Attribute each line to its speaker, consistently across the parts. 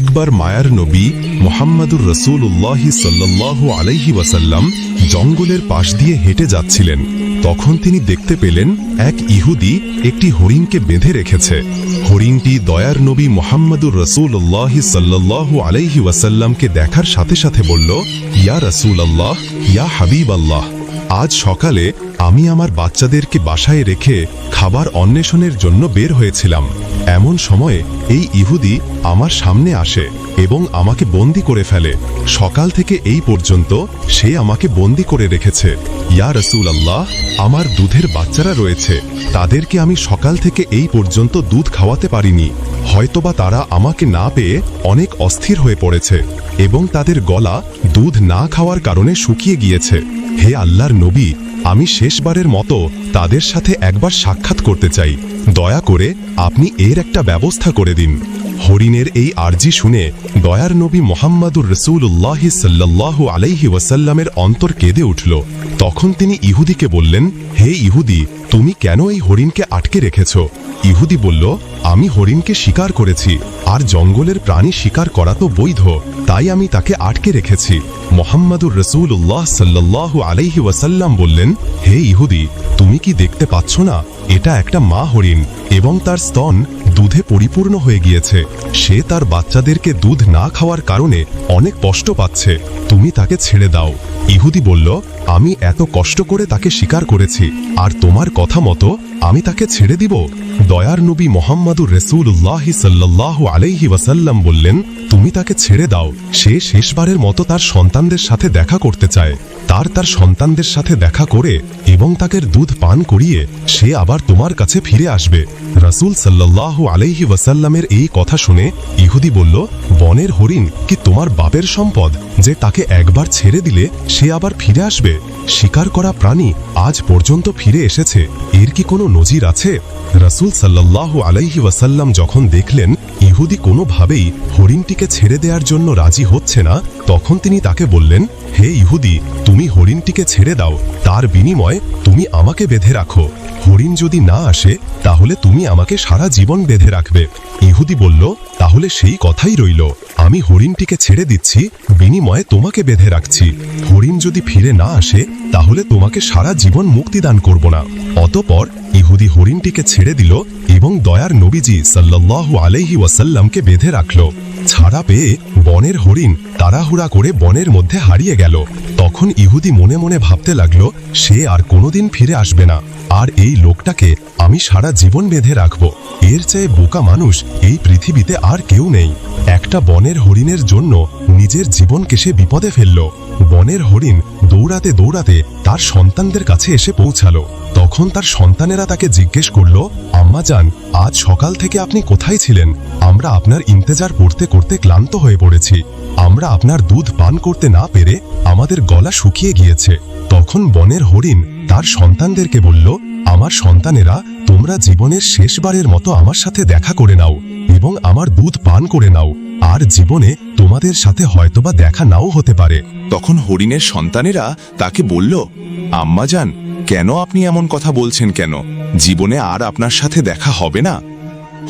Speaker 1: একবার মায়ার নবী মোহাম্মদুর রসুল্লাহ সাল্লাহ আলাইহি ওয়াসাল্লাম জঙ্গলের পাশ দিয়ে হেঁটে যাচ্ছিলেন। তখন তিনি দেখতে পেলেন এক ইহুদি একটি হরিণকে বেঁধে রেখেছে। হরিণটি দয়ার নবী মোহাম্মদুর রসুল্লাহ সাল্লাহ আলাইহি ওয়াসাল্লামকে দেখার সাথে সাথে বলল, ইয়া রসুল আল্লাহ ইয়া হাবিব আল্লাহ আজ সকালে আমি আমার বাচ্চাদেরকে বাসায় রেখে খাবার অন্বেষণের জন্য বের হয়েছিলাম। এমন সময়ে এই ইহুদি আমার সামনে আসে এবং আমাকে বন্দি করে ফেলে। সকাল থেকে এই পর্যন্ত সে আমাকে বন্দি করে রেখেছে। ইয়া রসুল আল্লাহ আমার দুধের বাচ্চারা রয়েছে। তাদেরকে আমি সকাল থেকে এই পর্যন্ত দুধ খাওয়াতে পারিনি। হয়তোবা তারা আমাকে না পেয়ে অনেক অস্থির হয়ে পড়েছে এবং তাদের গলা দুধ না খাওয়ার কারণে শুকিয়ে গিয়েছে। হে আল্লাহর নবী, আমি শেষবারের মতো তাদের সাথে একবার সাক্ষাৎ করতে চাই। দয়া করে আপনি এর একটা ব্যবস্থা করে দিন। হরিণের এই আর্জি শুনে দয়ার নবী মোহাম্মদুর রসুল্লাহ সাল্লাহ আলাইহি ওয়াসাল্লামের অন্তর কেঁদে উঠল। তখন তিনি ইহুদিকে বললেন, হে ইহুদি, তুমি কেন এই হরিণকে আটকে রেখেছ? ইহুদি বলল, আমি হরিণকে শিকার করেছি, আর জঙ্গলের প্রাণী শিকার করা তো বৈধ, তাই আমি তাকে আটকে রেখেছি। মোহাম্মদুর রসুল্লাহ সাল্লাহ আলাইহি ওয়াসাল্লাম বললেন, হে ইহুদি, তুমি কি দেখতে পাচ্ছ না? এটা একটা মা হরিণ এবং তার স্তন দুধে পরিপূর্ণ হয়ে গিয়েছে। সে তার বাচ্চাদেরকে দুধ না খাওয়ার কারণে অনেক কষ্ট পাচ্ছে। তুমি তাকে ছেড়ে দাও। ইহুদি বলল, আমি এত কষ্ট করে তাকে স্বীকার করেছি। আর তোমার কথা মতো আমি তাকে ছেড়ে দিব? দয়ার নবী মোহাম্মদুর রসুল্লাহ সাল্লাহ আলাইহি ওয়াসাল্লাম বললেন, তুমি তাকে ছেড়ে দাও। সে শেষবারের মতো তার সন্তানদের সাথে দেখা করতে চায়। তার তার সন্তানদের সাথে দেখা করে এবং তাকে দুধ পান করিয়ে সে আবার তোমার কাছে ফিরে আসবে। রাসূল সাল্লাহ আলাইহি ওয়াসাল্লামের এই কথা শুনে ইহুদি বলল, বনের হরিণ কি তোমার বাপের সম্পদ, যে তাকে একবার ছেড়ে দিলে সে আবার ফিরে আসবে? শিকার করা প্রাণী আজ পর্যন্ত ফিরে এসেছে, এর কি কোনো নজির আছে? রাসূল সাল্লাহ আলাইহি ওয়াসাল্লাম যখন দেখলেন ইহুদি কোনোভাবেই হরিণটিকে ছেড়ে দেওয়ার জন্য রাজি হচ্ছে না তখন তিনি তাকে বললেন, হে ইহুদি, তুমি হরিণটিকে ছেড়ে দাও। তার বিনিময়ে তুমি আমাকে বেঁধে রাখো। হরিণ যদি না আসে, তাহলে তুমি আমাকে সারা জীবন বেঁধে রাখবে। ইহুদি বলল, তাহলে সেই কথাই রইল। আমি হরিণটিকে ছেড়ে দিচ্ছি, বিনিময়ে তোমাকে বেঁধে রাখছি। হরিণ যদি ফিরে না আসে, তাহলে তোমাকে সারা জীবন মুক্তিদান করব না। অতপর ইহুদি হরিণটিকে ছেড়ে দিল এবং দয়ার নবীজি সাল্লাল্লাহু আলাইহি ওয়াসাল্লামকে বেঁধে রাখল। ছাড়া পেয়ে বনের হরিণ তাড়াহুড়া করে বনের মধ্যে হারিয়ে গেল। তখন ইহুদি মনে মনে ভাবতে লাগল, সে আর কোনোদিন ফিরে আসবে না। আর এই লোকটাকে আমি সারা জীবন বেঁধে রাখব। এর চেয়ে বোকা মানুষ এই পৃথিবীতে আর কেউ নেই। একটা বনের হরিণের জন্য নিজের জীবনকে সে বিপদে ফেলল। বনের হরিণ দৌড়াতে দৌড়াতে তার সন্তানদের কাছে এসে পৌঁছালো। তখন তার সন্তানেরা তাকে জিজ্ঞেস করল, আম্মা যান আজ সকাল থেকে আপনি কোথায় ছিলেন? আমরা আপনার ইন্তেজার করতে করতে ক্লান্ত হয়ে পড়েছি। আমরা আপনার দুধ পান করতে না পেরে আমাদের গলা শুকিয়ে গিয়েছে। তখন বনের হরিণ তার সন্তানদেরকে বলল, আমার সন্তানেরা, তোমরা জীবনের শেষবারের মতো আমার সাথে দেখা করে নাও এবং আমার দুধ পান করে নাও। আর জীবনে তোমাদের সাথে হয়তোবা দেখা নাও হতে পারে।
Speaker 2: তখন হরিণের সন্তানেরা তাকে বলল, আম্মা যান, কেন আপনি এমন কথা বলছেন কেন? জীবনে আর আপনার সাথে দেখা হবে না।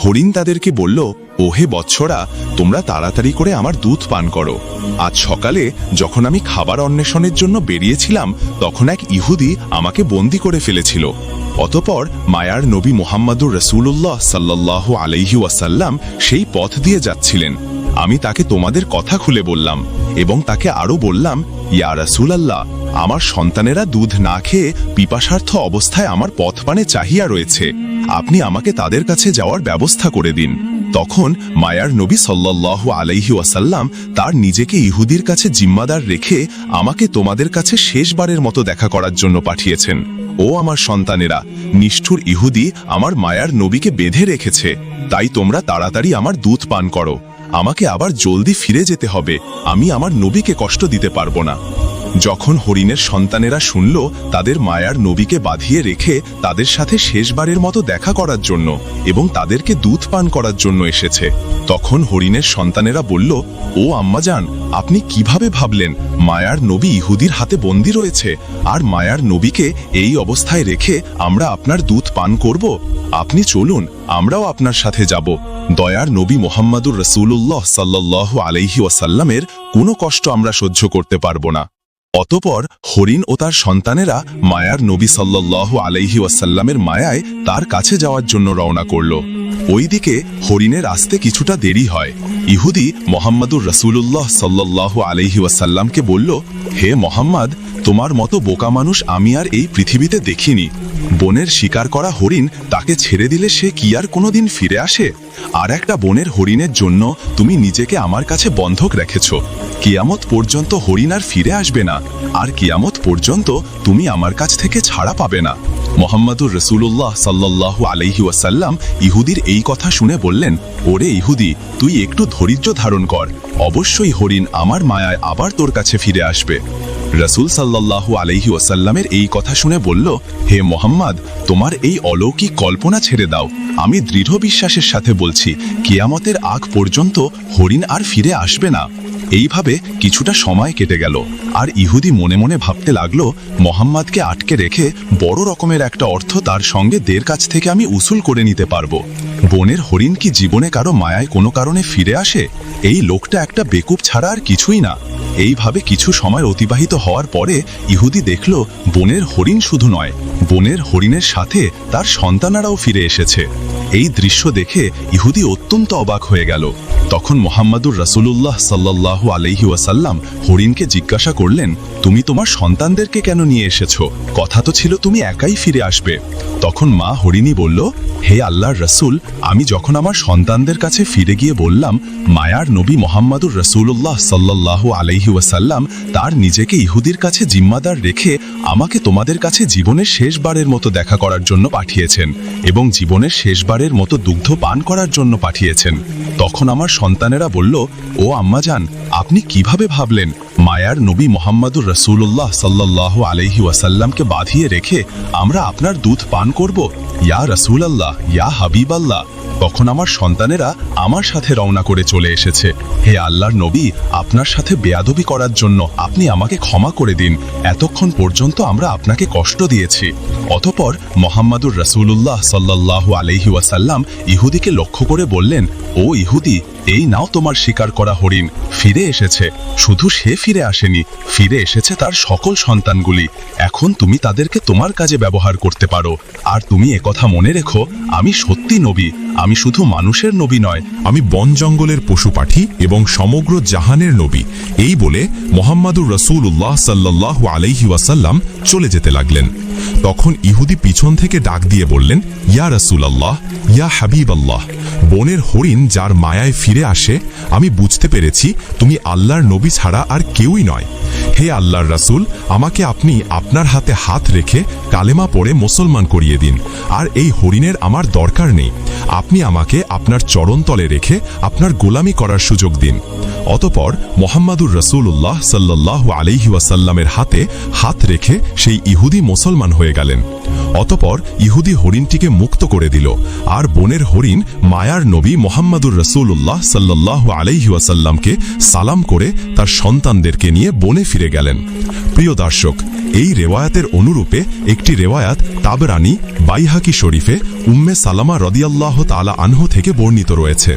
Speaker 2: হরিণ তাদেরকে বলল, ওহে বৎসরা, তোমরা তাড়াতাড়ি করে আমার দুধ পান করো। আজ সকালে যখন আমি খাবার অন্বেষণের জন্য বেরিয়েছিলাম, তখন এক ইহুদি আমাকে বন্দি করে ফেলেছিল। অতপর মায়ার নবী মোহাম্মদুর রসুল্লাহ সাল্লাহ ওয়াসাল্লাম সেই পথ দিয়ে যাচ্ছিলেন। আমি তাকে তোমাদের কথা খুলে বললাম এবং তাকে আরও বললাম, ইয়া রাসূলাল্লাহ, আমার সন্তানেরা দুধ না খেয়ে পিপাসার্থ অবস্থায় আমার পথ পানে চাহিয়া রয়েছে। আপনি আমাকে তাদের কাছে যাওয়ার ব্যবস্থা করে দিন। তখন মায়ার নবী সাল্লাহ আলাইহি ওয়াসাল্লাম তার নিজেকে ইহুদির কাছে জিম্মাদার রেখে আমাকে তোমাদের কাছে শেষবারের মতো দেখা করার জন্য পাঠিয়েছেন। ও আমার সন্তানেরা, নিষ্ঠুর ইহুদি আমার মায়ার নবীকে বেঁধে রেখেছে, তাই তোমরা তাড়াতাড়ি আমার দুধ পান করো। আমাকে আবার জলদি ফিরে যেতে হবে। আমি আমার নবীকে কষ্ট দিতে পারব না। যখন হরিণের সন্তানেরা শুনল তাদের মায়ার নবীকে বাঁধিয়ে রেখে তাদের সাথে শেষবারের মতো দেখা করার জন্য এবং তাদেরকে দুধ পান করার জন্য এসেছে, তখন হরিণের সন্তানেরা বলল, ও আম্মাজান, আপনি কীভাবে ভাবলেন মায়ার নবী ইহুদির হাতে বন্দী রয়েছে আর মায়ার নবীকে এই অবস্থায় রেখে আমরা আপনার দুধ পান করব? আপনি চলুন, আমরাও আপনার সাথে যাব। দয়ার নবী মোহাম্মদুর রসুল্লাহ সাল্লাহ আলাইহি ওয়াসাল্লামের কোনো কষ্ট আমরা সহ্য করতে পারব না। অতপর হরিণ ও তার সন্তানেরা মায়ার নবী সাল্লাহ আলাইহি ওয়াসাল্লামের মায়ায় তার কাছে যাওয়ার জন্য রওনা করল। ওইদিকে হরিণের আসতে কিছুটা দেরি হয়। ইহুদি মোহাম্মদুর রসুল্লাহ সাল্লাহ আলাইহি ওয়াসাল্লামকে বলল, হে মোহাম্মদ, তোমার মতো বোকা মানুষ আমি আর এই পৃথিবীতে দেখিনি। বনের শিকার করা হরিণ তাকে ছেড়ে দিলে সে কি আর কোনোদিন ফিরে আসে? আর একটা বনের হরিণের জন্য তুমি নিজেকে আমার কাছে বন্ধক রেখেছ। কিয়ামত পর্যন্ত হরিণ আর ফিরে আসবে না। আর কিয়ামত পর্যন্ত তুমি আমার কাছ থেকে ছাড়া পাবে না। মোহাম্মদুর রসুল্লাহ সাল্লাহ আলাইহি ওয়াসাল্লাম ইহুদির এই কথা শুনে বললেন, ওরে ইহুদি, তুই একটু ধৈর্য ধারণ কর। অবশ্যই হরিণ আমার মায়ায় আবার তোর কাছে ফিরে আসবে। রসুল সাল্লাল্লাহু আলাইহি ওয়াসাল্লামের এই কথা শুনে বলল, হে মোহাম্মদ, তোমার এই অলৌকিক কল্পনা ছেড়ে দাও। আমি দৃঢ় বিশ্বাসের সাথে বলছি, কিয়ামতের আগ পর্যন্ত হরিণ আর ফিরে আসবে না। এইভাবে কিছুটা সময় কেটে গেল, আর ইহুদি মনে মনে ভাবতে লাগল, মোহাম্মদকে আটকে রেখে বড় রকমের একটা অর্থ তার সঙ্গে দের কাছ থেকে আমি উসুল করে নিতে পারব। বনের হরিণ কি জীবনে কারও মায়ায় কোনো কারণে ফিরে আসে? এই লোকটা একটা বেকুব ছাড়া আর কিছুই না। এইভাবে কিছু সময় অতিবাহিত হওয়ার পরে ইহুদি দেখল বনের হরিণ শুধু নয়, বনের হরিণের সাথে তার সন্তানারাও ফিরে এসেছে। এই দৃশ্য দেখে ইহুদি অত্যন্ত অবাক হয়ে গেল। তখন মোহাম্মদুর রাসুলুল্লাহ সাল্লাহ আলহি ওয়াসাল্লাম হরিণকে জিজ্ঞাসা করলেন, তুমি তোমার সন্তানদেরকে কেন নিয়ে এসেছ? কথা তো ছিল তুমি একাই ফিরে আসবে। তখন মা হরিণী বলল, হে আল্লাহর রসুল, আমি যখন আমার সন্তানদের কাছে ফিরে গিয়ে বললাম, মায়ার নবী মোহাম্মদুর রসুল্লাহ সাল্লাহ আলহি ওয়াসাল্লাম তার নিজেকে ইহুদির কাছে জিম্মাদার রেখে আমাকে তোমাদের কাছে জীবনের শেষবারের মতো দেখা করার জন্য পাঠিয়েছেন এবং জীবনের শেষবারের মতো দুগ্ধ পান করার জন্য পাঠিয়েছেন। তখন আমার সন্তানেরা বলল, ও আম্মা যান আপনি কীভাবে ভাবলেন মায়ার নবী মোহাম্মদুর রসুল্লাহ সাল্লাহ আলহি ওয়াসাল্লামকে বাঁধিয়ে রেখে আমরা আপনার দুধ পান করব? ইয়া রসুল আল্লাহ ইয়া হাবিব আল্লাহ তখন আমার সন্তানেরা আমার সাথে রওনা করে চলে এসেছে। হে আল্লাহর নবী, আপনার সাথে বেয়াদবি করার জন্য আপনি আমাকে ক্ষমা করে দিন। এতক্ষণ পর্যন্ত আমরা আপনাকে কষ্ট দিয়েছি। অতপর মোহাম্মদুর রসুল্লাহ সাল্লাহ আলহি ওয়াসাল্লাম ইহুদিকে লক্ষ্য করে বললেন, ও ইহুদি, এই নাও তোমার শিকার করা হরিণ। ফিরে এসেছে। শুধু সে ফিরে আসেনি, ফিরে এসেছে তার সকল সন্তানগুলি। এখন তুমি তাদেরকে তোমার কাজে ব্যবহার করতে পারো। আর তুমি একথা মনে রেখো, আমি সত্যি নবী। আমি শুধু মানুষের নবী নয়,
Speaker 1: আমি বন জঙ্গলের পশু পাঠি এবং সমগ্র জাহানের নবী। এই বলে মোহাম্মদুর রসুল উল্লাহ সাল্লাহ আলাইহি ওয়াসাল্লাম চলে যেতে লাগলেন। তখন ইহুদি পিছন থেকে ডাক দিয়ে বললেন ইয়া রসুল আল্লাহ ইয়া হাবিব আল্লাহ বনের হরিণ যার মায়ায় ফিরে আসে, আমি বুঝতে পেরেছি তুমি আল্লাহর নবী ছাড়া আর কেউই নয়। হে আল্লাহর রাসূল, আমাকে আপনি আপনার হাতে হাত রেখে কালেমা পড়ে মুসলমান করিয়ে দিন, আর এই হরিণের আমার দরকার নেই। আপনি আমাকে আপনার চরণতলে রেখে আপনার গোলামি করার সুযোগ দিন। অতপর মোহাম্মদুর রসুল্লাহ সাল্লাহ আলহি ওয়াসাল্লামের হাতে হাত রেখে সেই ইহুদি মুসলমান হয়ে গেলেন। অতপর ইহুদি হরিণটিকে মুক্ত করে দিল, আর বনের হরিণ মায়ার নবী মোহাম্মদুর রসুল্লাহ সাল্লাহ আলহি ওয়াসাল্লামকে সালাম করে তার সন্তানদেরকে নিয়ে বনে ফিরে গেলেন। প্রিয় দর্শক, এই রেওয়ায়াতের অনুরূপে একটি রেওয়ায়াত তাবরানি বাইহাকি শরীফে উম্মে সালামা রদিয়াল্লাহ তালা আনহু থেকে বর্ণিত রয়েছে।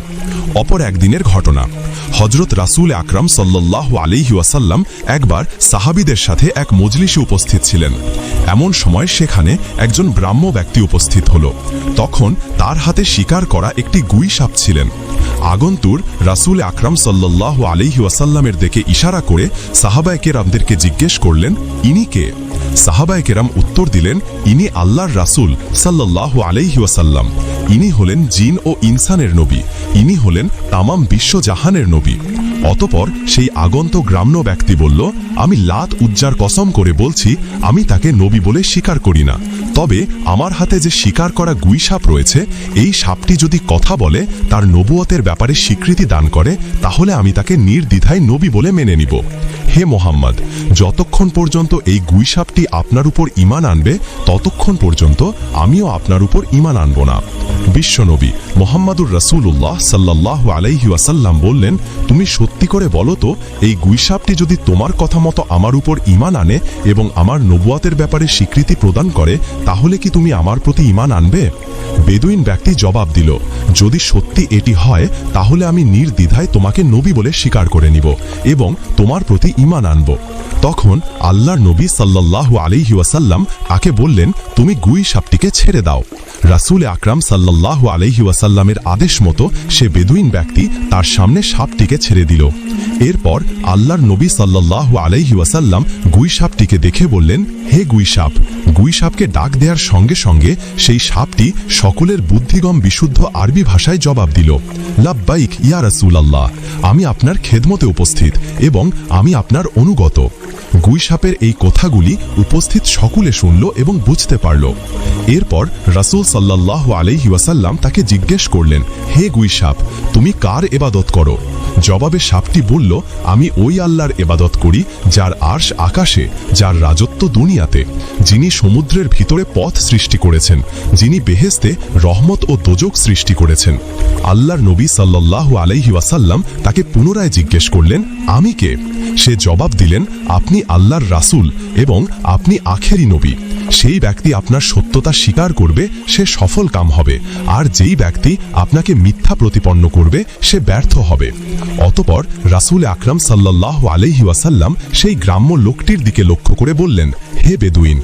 Speaker 1: অপর একদিনের ঘটনা। হজরত রাসুল আকরাম সাল্লাহ আলিহি ওয়াসাল্লাম একবার সাহাবিদের সাথে এক মজলিসে উপস্থিত ছিলেন। এমন সময় সেখানে একজন ব্রাহ্ম ব্যক্তি উপস্থিত হল। তখন তার হাতে শিকার করা একটি গুই সাপ ছিলেন। আগন্তুর রাসুল আকরাম সাল্লাহ আলিহি ওয়াসাল্লামের দিকে ইশারা করে সাহাবায় কেরামদেরকে জিজ্ঞেস করলেন, ইনি কে? সাহাবায় কেরাম উত্তর দিলেন, ইনি আল্লাহর রাসুল সাল্লাহ আলাইহি ওয়াসাল্লাম। ইনি হলেন জিন ও ইনসানের নবী। ইনি হলেন তামাম বিশ্বজাহানের নবী। অতপর সেই আগন্ত গ্রাম্য ব্যক্তি বলল, আমি লাত উজ্জার কসম করে বলছি, আমি তাকে নবী বলে স্বীকার করি না। তবে আমার হাতে যে শিকার করা গুই সাপ রয়েছে, এই সাপটি যদি কথা বলে, তার নবুয়তের ব্যাপারে স্বীকৃতি দান করে, তাহলে আমি তাকে নির্দ্বিধায় নবী বলে মেনে নিব। হে মোহাম্মদ, যতক্ষণ পর্যন্ত এই গুই সাপটি আপনার উপর ইমান আনবে, ততক্ষণ পর্যন্ত আমিও আপনার উপর ইমান আনব না। বিশ্বনবী মোহাম্মদুর রসুল্লাহ সাল্লাহ আলাইহি ওয়াসাল্লাম বললেন, তুমি সত্যি করে বলো তো, এই গুইসাপটি যদি তোমার কথা মতো আমার উপর ইমান আনে এবং আমার নবুয়াতের ব্যাপারে স্বীকৃতি প্রদান করে, তাহলে কি তুমি আমার প্রতি ইমান আনবে? বেদুইন ব্যক্তি জবাব দিল, যদি সত্যি এটি হয়, তাহলে আমি নির্দ্বিধায় তোমাকে নবী বলে স্বীকার করে নিব এবং তোমার প্রতি ইমান আনব। তখন আল্লাহর নবী সাল্লাহ আলিহি ওয়াসাল্লাম তাকে বললেন, তুমি গুই সাপটিকে ছেড়ে দাও। রাসুল আকরাম সাল্লাহ আলহি ওয়াসাল্লামের আদেশ মতো সে বেদুইন ব্যক্তি তার সামনে সাপটিকে ছেড়ে দিল। এরপর আল্লাহর নবী সাল্লাহ আলহি ওয়াসাল্লাম গুই সাপটিকে দেখে বললেন, হে গুই সাপ, গুই সাপকে ডাক দেওয়ার সঙ্গে সঙ্গে সেই সাপটি সকলের বুদ্ধিগম বিশুদ্ধ আরবি ভাষায় জবাব দিল, লাব্বাইক ইয়া রাসুল আল্লাহ আমি আপনার খেদমতে উপস্থিত এবং আমি আপনার অনুগত। গুই সাপের এই কথাগুলি উপস্থিত সকলে শুনল এবং বুঝতে পারল। এরপর রাসূল সাল্লাহ আলাইহি ওয়াসাল্লাম তাকে জিজ্ঞেস করলেন, হে গুই সাপ, তুমি কার এবাদত করো? জবাবে সাপটি বলল, আমি ওই আল্লাহর এবাদত করি, যার আর্শ আকাশে, যার রাজত্ব দুনিয়াতে, যিনি সমুদ্রের ভিতরে পথ সৃষ্টি করেছেন, যিনি বেহেস্তে রহমত ও দোজক সৃষ্টি করেছেন। আল্লাহর নবী সাল্লাহ আলাইহি ওয়াসাল্লাম তাকে পুনরায় জিজ্ঞেস করলেন, আমি কে? সে জবাব দিলেন, আপনি আল্লাহর রাসূল এবং আপনি আখেরি নবী। সেই ব্যক্তি আপনার সত্যতা স্বীকার করবে, সে সফল কাম হবে, আর যেই ব্যক্তি আপনাকে মিথ্যা প্রতিপন্ন করবে, সে ব্যর্থ হবে। অতপর রাসুল আকরাম সাল্লাহ আলহি ওয়াসাল্লাম সেই গ্রাম্য লোকটির দিকে লক্ষ্য করে বললেন, হে বেদুইন,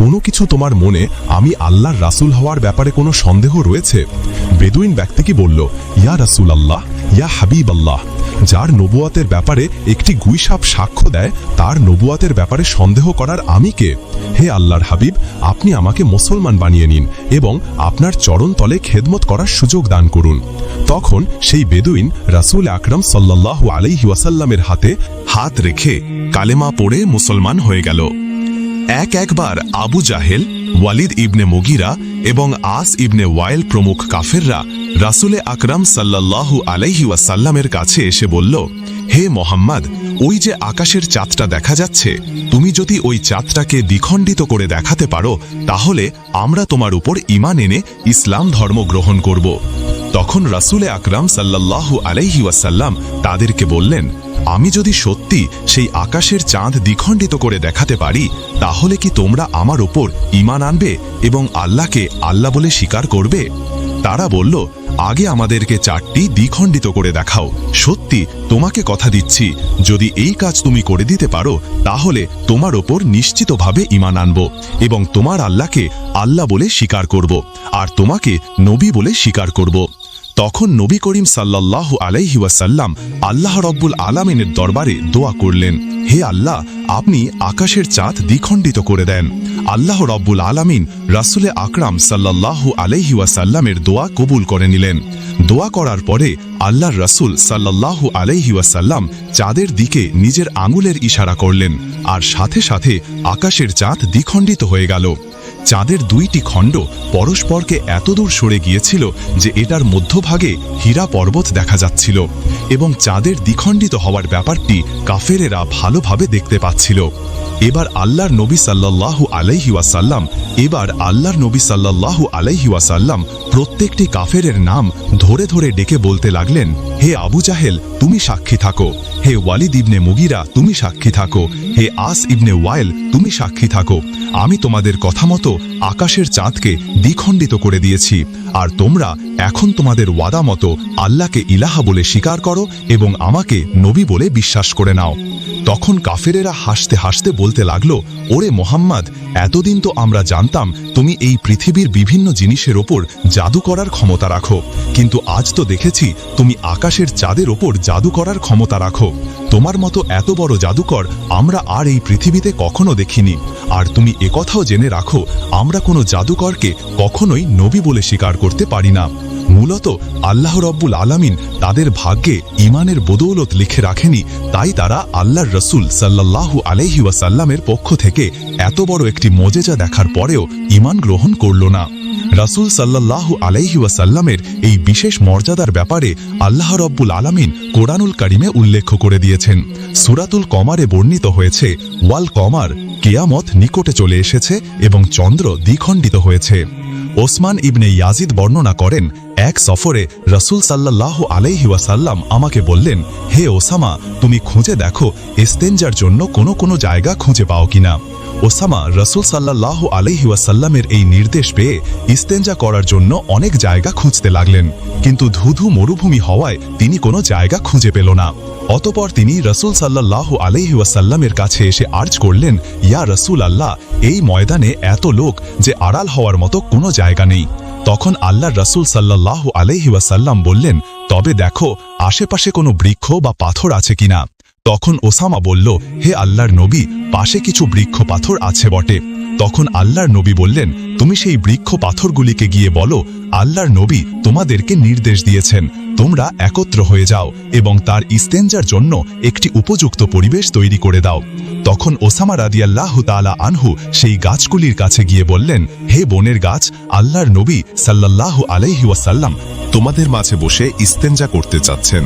Speaker 1: কোনো কিছু তোমার মনে আমি আল্লাহর রাসুল হওয়ার ব্যাপারে কোনো সন্দেহ রয়েছে? বেদুইন ব্যক্তিকে বলল, ইয়া রাসুল আল্লাহ ইয়া হাবিব আল্লাহ যার নবুয়াতের ব্যাপারে একটি গুইসাপ সাক্ষ্য দেয়, তার নবুয়াতের ব্যাপারে সন্দেহ করার আমি কে? হে আল্লাহর হাবিব, আপনি আমাকে মুসলমান বানিয়ে নিন এবং আপনার চরণ তলে খেদমত করার সুযোগ দান করুন। তখন সেই বেদুইন রাসূল আকরম সাল্লাহ আলাইহি ওয়াসাল্লামের হাতে হাত রেখে কালেমা পড়ে মুসলমান হয়ে গেল। এক একবার আবু জাহেল ওয়ালিদ ইবনে মুগিরা এবং আস ইবনে ওয়াইল প্রমুখ কাফেররা রাসুলে আকরাম সাল্লাল্লাহু আলাইহি কাছে এসে বলল, হে মোহাম্মদ, ওই যে আকাশের চাঁদটা দেখা যাচ্ছে, তুমি যদি ওই চাঁদটাকে দ্বিখণ্ডিত করে দেখাতে পারো, তাহলে আমরা তোমার উপর ইমান এনে ইসলাম ধর্ম গ্রহণ করব। তখন রাসুলে আকরাম সাল্লাল্লাহু আলাইহি ওয়াসাল্লাম তাদেরকে বললেন আমি যদি সত্যি সেই আকাশের চাঁদ দ্বিখণ্ডিত করে দেখাতে পারি, তাহলে কি তোমরা আমার ওপর ইমান আনবে এবং আল্লাহকে আল্লাহ বলে স্বীকার করবে? তারা বলল, আগে আমাদেরকে চারটি দ্বিখণ্ডিত করে দেখাও। সত্যি, তোমাকে কথা দিচ্ছি, যদি এই কাজ তুমি করে দিতে পারো, তাহলে তোমার ওপর নিশ্চিতভাবে ইমান আনব এবং তোমার আল্লাহকে আল্লাহ বলে স্বীকার করব, আর তোমাকে নবী বলে স্বীকার করব। তখন নবী করিম সাল্লাহ আলাইহি ওয়াসাল্লাম আল্লাহ রব্বুল আলামিনের দরবারে দোয়া করলেন, হে আল্লাহ, আপনি আকাশের চাঁদ দ্বিখণ্ডিত করে দেন। আল্লাহ রব্বুল আলামিন রাসুলে আকরাম সাল্লাহ আলাইহিওয়াসাল্লামের দোয়া কবুল করে নিলেন। দোয়া করার পরে আল্লাহর রাসূল সাল্লাহ আলাইহি ওয়াসাল্লাম চাঁদের দিকে নিজের আঙুলের ইশারা করলেন, আর সাথে সাথে আকাশের চাঁদ দ্বিখণ্ডিত হয়ে গেল। চাঁদের দুইটি খণ্ড পরস্পরকে এতদূর সরে গিয়েছিল যে এটার মধ্যভাগে হীরা পর্বত দেখা যাচ্ছিল এবং চাঁদের দ্বিখণ্ডিত হওয়ার ব্যাপারটি কাফেরেরা ভালোভাবে দেখতে পাচ্ছিল। এবার আল্লাহর নবী সাল্লাল্লাহু আলাইহি ওয়াসাল্লাম, এবার আল্লাহর নবী সাল্লাল্লাহু আলাইহি ওয়াসাল্লাম প্রত্যেকটি কাফেরের নাম ধরে ধরে ডেকে বলতে লাগলেন, হে আবু জাহেল, তুমি সাক্ষী থাকো। হে ওয়ালিদ ইবনে মুগিরা, তুমি সাক্ষী থাকো। হে আস ইবনে ওয়াইল, তুমি সাক্ষী থাকো। আমি তোমাদের কথা মতো আকাশের চাঁদকে দ্বিখণ্ডিত করে দিয়েছি, আর তোমরা এখন তোমাদের ওয়াদা মতো আল্লাহকে ইলাহা বলে স্বীকার করো এবং আমাকে নবী বলে বিশ্বাস করে নাও। তখন কাফেরেরা হাসতে হাসতে বলতে লাগল, ওরে মোহাম্মদ, এতদিন তো আমরা জানতাম তুমি এই পৃথিবীর বিভিন্ন জিনিসের ওপর জাদু করার ক্ষমতা রাখো, কিন্তু আজ তো দেখেছি তুমি আকাশের চাঁদের ওপর জাদু করার ক্ষমতা রাখো। তোমার মতো এত বড় জাদুকর আমরা আর এই পৃথিবীতে কখনো দেখিনি। আর তুমি একথাও জেনে রাখো, আমরা কোনো জাদুকরকে কখনোই নবী বলে স্বীকার করতে পারি না। মূলত আল্লাহ রব্বুল আলামিন তাদের ভাগ্যে ইমানের বদৌলত লিখে রাখেনি, তাই তারা আল্লাহর রসুল সাল্লাল্লাহু আলাইহি ওয়াসাল্লামের পক্ষ থেকে এত বড় একটি মজেজা দেখার পরেও ইমান গ্রহণ করল না। রাসূল সাল্লাল্লাহু আলাইহি ওয়াসাল্লামের এই বিশেষ মর্যাদার ব্যাপারে আল্লাহ রব্বুল আলামিন কোরআনুল কারিমে উল্লেখ করে দিয়েছেন। সুরাতুল কমারে বর্ণিত হয়েছে, ওয়াল কমার কেয়ামত নিকটে চলে এসেছে এবং চন্দ্র দ্বিখণ্ডিত হয়েছে। ওসমান ইবনে ইয়াজিদ বর্ণনা করেন, এক সফরে রসুল সাল্লাহ আলাইহি ওয়াসাল্লাম আমাকে বললেন, হে ওসামা, তুমি খুঁজে দেখো এস্তেঞ্জার জন্য কোনো কোনো জায়গা খুঁজে পাও কিনা? ওসামা রসুল সাল্লাহ আলাইহি ওয়াসাল্লামের এই নির্দেশ পেয়ে ইস্তেঞ্জা করার জন্য অনেক জায়গা খুঁজতে লাগলেন। কিন্তু ধুধু মরুভূমি হওয়ায় তিনি কোনো জায়গা খুঁজে পেল না। অতপর তিনি রসুল সাল্লাহ আলাইহি ওয়াসাল্লামের কাছে এসে আর্জ করলেন, ইয়া রসুল আল্লাহ এই ময়দানে এত লোক যে আড়াল হওয়ার মতো কোনো জায়গা নেই। তখন আল্লাহ রসুল সাল্লাহ আলাইহি ওয়াসাল্লাম বললেন, তবে দেখো, আশেপাশে কোনো বৃক্ষ বা পাথর আছে কিনা? তখন ওসামা বলল, হে আল্লাহর নবী, পাশে কিছু বৃক্ষ পাথর আছে বটে। তখন আল্লাহর নবী বললেন, তুমি সেই বৃক্ষ পাথরগুলিকে গিয়ে বলো, আল্লাহর নবী তোমাদেরকে নির্দেশ দিয়েছেন, তোমরা একত্র হয়ে যাও এবং তার ইস্তেঞ্জার জন্য একটি উপযুক্ত পরিবেশ তৈরি করে দাও। তখন ওসামা রাদিয়াল্লাহ তালা আনহু সেই গাছগুলির কাছে গিয়ে বললেন, হে বনের গাছ, আল্লাহর নবী সাল্লাল্লাহ আলাইহি ওয়াসাল্লাম
Speaker 2: তোমাদের মাঝে বসে ইস্তেঞ্জা করতে চাচ্ছেন।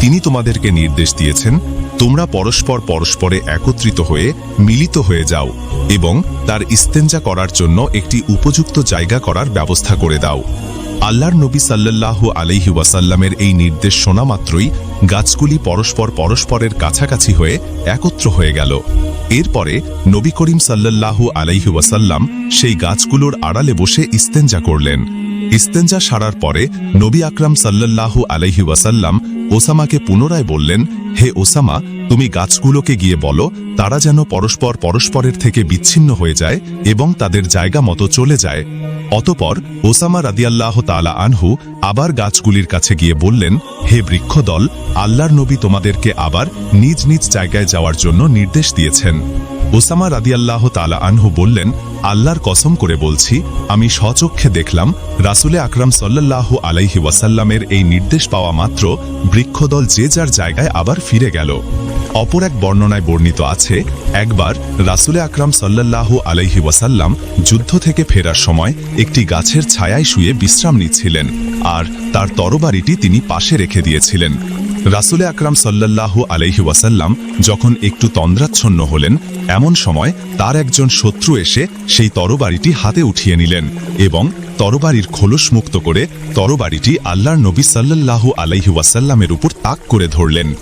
Speaker 2: তিনি তোমাদেরকে নির্দেশ দিয়েছেন, তোমরা পরস্পর পরস্পরে একত্রিত হয়ে মিলিত হয়ে যাও এবং তার ইস্তেঞ্জা করার জন্য একটি উপযুক্ত জায়গা করার ব্যবস্থা করে দাও। আল্লাহর নবী সাল্লাল্লাহু আলাইহি ওয়াসাল্লামের এই নির্দেশ শোনা মাত্রই গাছগুলি পরস্পর পরস্পরের কাছাকাছি হয়ে একত্র হয়ে গেল। এরপরে নবী করিম সাল্লাল্লাহু আলাইহি ওয়াসাল্লাম সেই গাছগুলোর আড়ালে বসে ইস্তেঞ্জা করলেন। ইস্তেঞ্জা সারার পরে নবী আকরাম সাল্লাল্লাহু আলাইহি ওয়াসাল্লাম ওসামাকে পুনরায় বললেন, হে ওসামা, তুমি গাছগুলোকে গিয়ে বলো, তারা যেন পরস্পর পরস্পরের থেকে বিচ্ছিন্ন হয়ে যায় এবং তাদের জায়গা মতো চলে যায়। অতপর ওসামা রাদিয়াল্লাহ তালা আনহু আবার গাছগুলির কাছে গিয়ে বললেন, হে বৃক্ষদল, আল্লাহর নবী তোমাদেরকে আবার নিজ নিজ জায়গায় যাওয়ার জন্য নির্দেশ দিয়েছেন। ওসামা রাদিয়াল্লাহ তালা আনহু বললেন, আল্লাহর কসম করে বলছি, আমি স্বচক্ষে দেখলাম রাসুলে আকরাম সাল্লাল্লাহু আলাইহি ওয়াসাল্লামের এই নির্দেশ পাওয়া মাত্র বৃক্ষদল যে যার জায়গায় আবার ফিরে গেল। অপর এক বর্ণনায় বর্ণিত আছে, একবার রাসুলে আকরাম সাল্লাল্লাহু আলাইহি ওয়াসাল্লাম যুদ্ধ থেকে ফেরার সময় একটি গাছের ছায়ায় শুয়ে বিশ্রাম নিচ্ছিলেন, আর তার তরবারিটি তিনি পাশে রেখে দিয়েছিলেন। রাসুলে আকরাম সাল্লাল্লাহু আলহি ওয়াসাল্লাম যখন একটু তন্দ্রাচ্ছন্ন হলেন, এমন সময় তার একজন শত্রু এসে সেই তরবারিটি হাতে উঠিয়ে নিলেন এবং তরবারির খোলস মুক্ত করে তরবারিটি আল্লাহর নবী সাল্লাল্লাহু আলহি ওয়াসাল্লামের উপর তাক করে ধরলেন।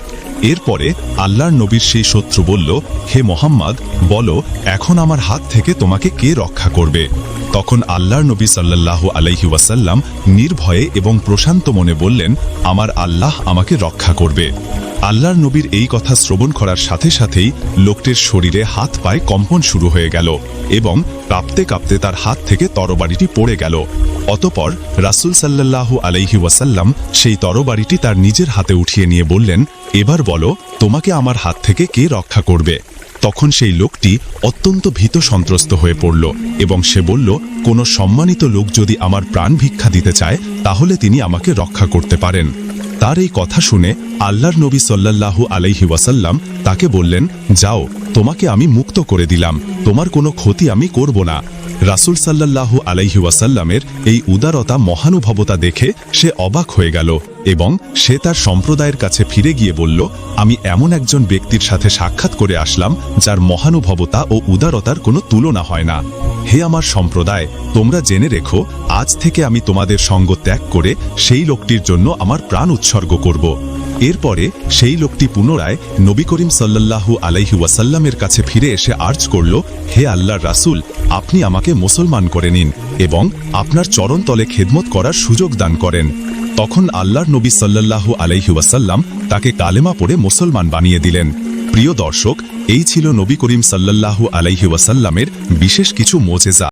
Speaker 2: এরপরে আল্লাহর নবীর সেই শত্রু বলল, হে মোহাম্মদ, বলো, এখন আমার হাত থেকে তোমাকে কে রক্ষা করবে? তখন আল্লাহর নবী সাল্লাহ আলাইহি ওয়াসাল্লাম নির্ভয়ে এবং প্রশান্ত মনে বললেন, আমার আল্লাহ আমাকে রক্ষা করবে। আল্লাহর নবীর এই কথা শ্রবণ করার সাথে সাথেই লোকটির শরীরে হাত পায়ে কম্পন শুরু হয়ে গেল এবং কাঁপতে কাঁপতে তার হাত থেকে তরবারিটি পড়ে গেল। অতপর রাসূল সাল্লাল্লাহু আলাইহি ওয়াসাল্লাম সেই তরবারিটি তার নিজের হাতে উঠিয়ে নিয়ে বললেন, এবার বলো, তোমাকে আমার হাত থেকে কে রক্ষা করবে? তখন সেই লোকটি অত্যন্ত ভীত সন্ত্রস্ত হয়ে পড়ল এবং সে বলল, কোনো সম্মানিত লোক যদি আমার প্রাণ ভিক্ষা দিতে চায়, তাহলে তিনি আমাকে রক্ষা করতে পারেন। তার এই কথা শুনে আল্লাহর নবী সাল্লাল্লাহু আলাইহি ওয়াসাল্লাম তাকে বললেন, যাও, তোমাকে আমি মুক্ত করে দিলাম। তোমার কোনো ক্ষতি আমি করব না। রাসূল সাল্লাল্লাহু আলাইহি ওয়াসাল্লামের এই উদারতা মহানুভবতা দেখে সে অবাক হয়ে গেল এবং সে তার সম্প্রদায়ের কাছে ফিরে গিয়ে বলল, আমি এমন একজন ব্যক্তির সাথে সাক্ষাৎ করে আসলাম যার মহানুভবতা ও উদারতার কোনো তুলনা হয় না। হে আমার সম্প্রদায়, তোমরা জেনে রেখো, আজ থেকে আমি তোমাদের সঙ্গ ত্যাগ করে সেই লোকটির জন্য আমার প্রাণ উৎসর্গ করব। এরপরে সেই লোকটি পুনরায় নবী করিম সাল্লাল্লাহু আলাইহি ওয়াসাল্লামের কাছে ফিরে এসে আর্জ করল, হে আল্লাহর রাসূল, আপনি আমাকে মুসলমান করে নিন এবং আপনার চরণতলে খেদমত করার সুযোগ দান করেন। তখন আল্লাহর নবী সাল্লাল্লাহু আলাইহি ওয়াসাল্লাম তাকে কালেমা পড়ে মুসলমান বানিয়ে দিলেন। প্রিয় দর্শক, এই ছিল নবী করিম সাল্লাল্লাহু আলাইহি ওয়াসাল্লামের বিশেষ কিছু মোজেজা।